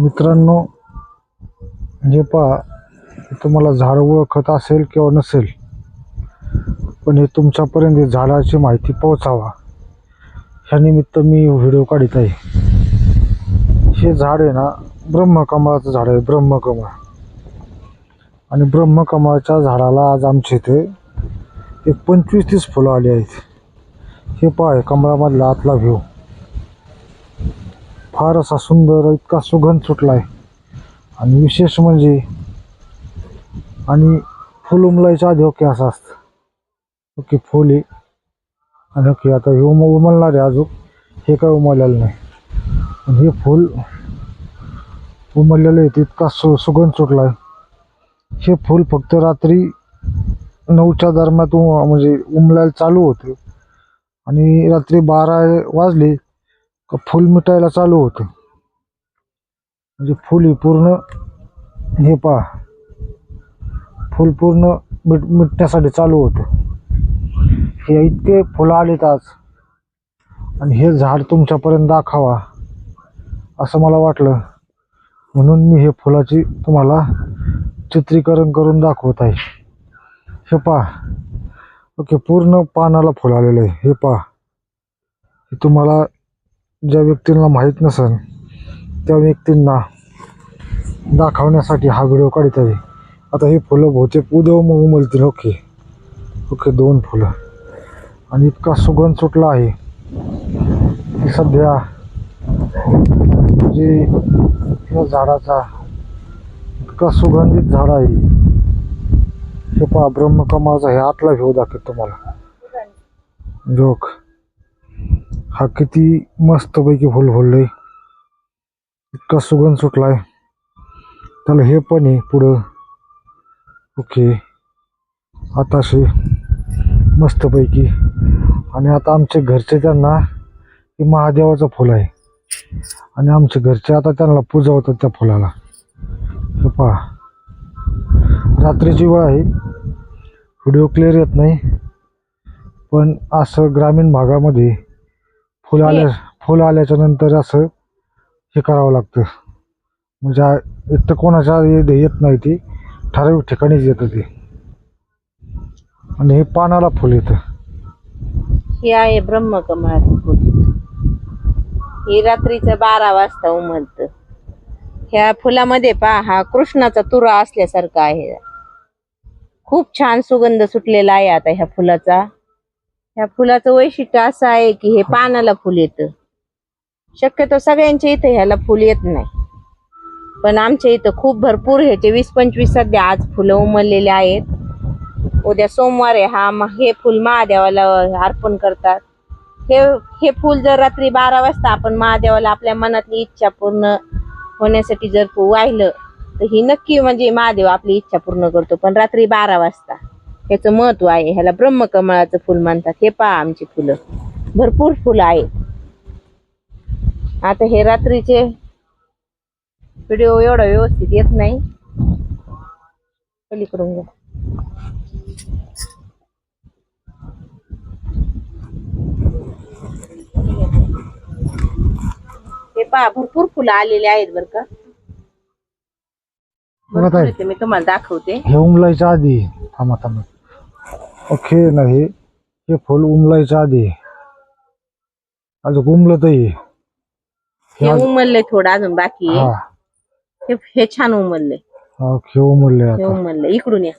मित्रांनो हे पहा तुम्हाला झाड ओळखत असेल किंवा नसेल पण हे तुमच्यापर्यंत झाडाची माहिती पोहोचावा. ह्यानिमित्त मी व्हिडिओ काढत आहे. हे झाड आहे ना ब्रह्मकमळाचं झाड आहे ब्रह्मकमळ. आणि ब्रह्मकमळाच्या झाडाला आज आमच्या इथे एक पंचवीस तीस फुलं आली आहेत. हे पहा हे कमळामधला आतला व्ह्यू फार असा सुंदर इतका सुगंध सुटला आहे आणि विशेष म्हणजे आणि फुल उमलायच्या आधी ओके असं असतं. ओके फुल आहे. आणि ओके आता हे उम उमलणार आहे अजून. हे काय उमललेलं नाही. आणि हे फुल उमललेलं आहे ते इतका सु सुगंध सुटला आहे हे फुल फक्त रात्री नऊच्या दरम्यान म्हणजे उमलायला चालू होते. आणि रात्री बारा वाजले का फुल मिटायला चालू होतं. म्हणजे फुल ही पूर्ण हे पहा. फुल पूर्ण मिट मिटण्यासाठी चालू होतं. हे इतके फुलं आलेत आज. आणि हे झाड तुमच्यापर्यंत दाखावा असं मला वाटलं. म्हणून मी हे फुलाची तुम्हाला चित्रीकरण करून दाखवत आहे. हे पहा. ओके पूर्ण पानाला फुल आलेलं आहे. हे पहा. हे तुम्हाला ज्या व्यक्तींना माहीत नसेल त्या व्यक्तींना दाखवण्यासाठी हा व्हिडिओ काढत आहे. आता हे फुलं बहुतेक उद्या मग उमलतील ओके. ओके दोन फुलं. आणि इतका सुगंध सुटला आहे की सध्या जे या झाडाचा इतका सुगंधित झाड आहे हे पहा ब्रह्मकमाचा हे आतला घेऊ दाखवत तुम्हाला. जोक. हा किती मस्तपैकी फुल फुललंय इतका सुगंध सुटलाय. त्याला हे पण आहे पुढं. ओके. आताशे मस्तपैकी. आणि आता आमचे घरचे त्यांना हे महादेवाचं फुल आहे. आणि आमचे घरचे आता त्यांना पूजवतात त्या फुलाला. हे पहा. रात्रीची वेळ आहे. व्हिडिओ क्लिअर येत नाही. पण असं ग्रामीण भागामध्ये फुल आल्या फुल आल्याच्यानंतर असं हे करावं लागतं. म्हणजे एक तर कोणाच्या येत नाही ती. ठराविक ठिकाणीच येतं ते. आणि हे पानाला फुल येतं. हे आहे ब्रह्मकमळाचं फुल. हे रात्रीचं बारा वाजता उमलत. ह्या फुलामध्ये पहा हा कृष्णाचा तुरा असल्यासारखा आहे. खूप छान सुगंध सुटलेला आहे आता ह्या फुलाचा. ह्या फुलाचं वैशिष्ट्य असं आहे की हे पानाला फुल येतं. शक्यतो सगळ्यांच्या इथं ह्याला फुल येत नाही. पण आमच्या इथं खूप भरपूर ह्याचे वीस पंचवीस सध्या आज फुलं उमललेले आहेत. उद्या सोमवार आहे हा हे फुल महादेवाला अर्पण करतात. हे हे फुल जर रात्री बारा वाजता आपण महादेवाला आपल्या मनातली इच्छा पूर्ण होण्यासाठी जर वाहिलं तर ही नक्की म्हणजे महादेव आपली इच्छा पूर्ण करतो. पण रात्री बारा वाजता. ह्याचं महत्त्व आहे. ह्याला ब्रह्मकमळाचं फुल म्हणतात. हे पहा आमची फुलं. भरपूर फुलं आहेत. आता हे रात्रीचे व्हिडिओ एवढा व्यवस्थित येत नाही. पलीकडून घ्या. हे पहा भरपूर फुलं आलेले आहेत बर का. भरपूर मी तुम्हाला दाखवते. हे उमलायच्या आधी. थांबा थांबा. ओके नाही हे फुल उमलायच्या आधी. अजून उमलत आहे. हे उमलले थोडं अजून बाकी आहे. हा. हे छान उमलले हा, उमलले हे आता. उमलले इकडून या.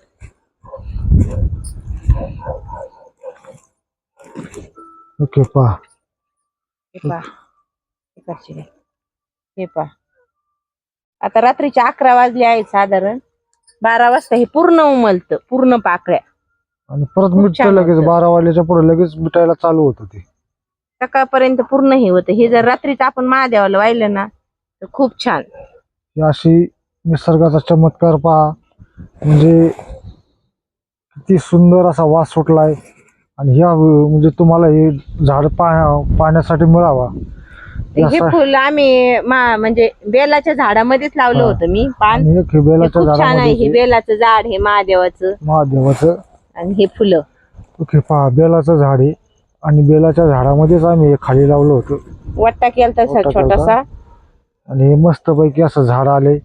ओके पहा. हे पहा. हे पहा. आता रात्रीचे अकरा वाजले आहेत साधारण. बारा वाजता हे पूर्ण उमलत. पूर्ण पाकळ्या. आणि परत खूप मिटतं छान लगेच होतं. बारा वाजल्याच्या पुढे लगेच मिटायला चालू होतं ते. सकाळपर्यंत पूर्ण हे होतं. हे जर रात्रीच आपण महादेवाला वाहिलं ना तर खूप छान. ही अशी निसर्गाचा चमत्कार पहा. म्हणजे किती सुंदर असा वास सुटलाय. आणि ह्या म्हणजे तुम्हाला हे झाड पा पाण्यासाठी मिळावा. हे फुल आम्ही मा- म्हणजे बेलाच्या झाडामध्येच लावलं हा. होतं मी पान. आणि एक हे हे बेलाच्या खूप छान आहे. हे झाडामध्ये बेलाचं झाड हे महादेवाचं. महादेवाचं. आणि हे फुलं. ओके पहा बेलाचं झाड आहे आणि बेलाच्या झाडामध्येच आम्ही हे खाली लावलं होतं. वट्टा केलता वट्टा छोटासा. आणि हे मस्तपैकी असं झाड आले.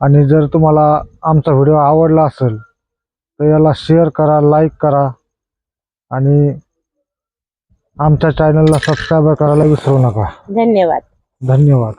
आणि जर तुम्हाला आमचा व्हिडिओ आवडला असेल तर याला शेअर करा लाईक करा. आणि आमच्या चॅनलला सबस्क्राईब करायला विसरू नका. धन्यवाद. धन्यवाद.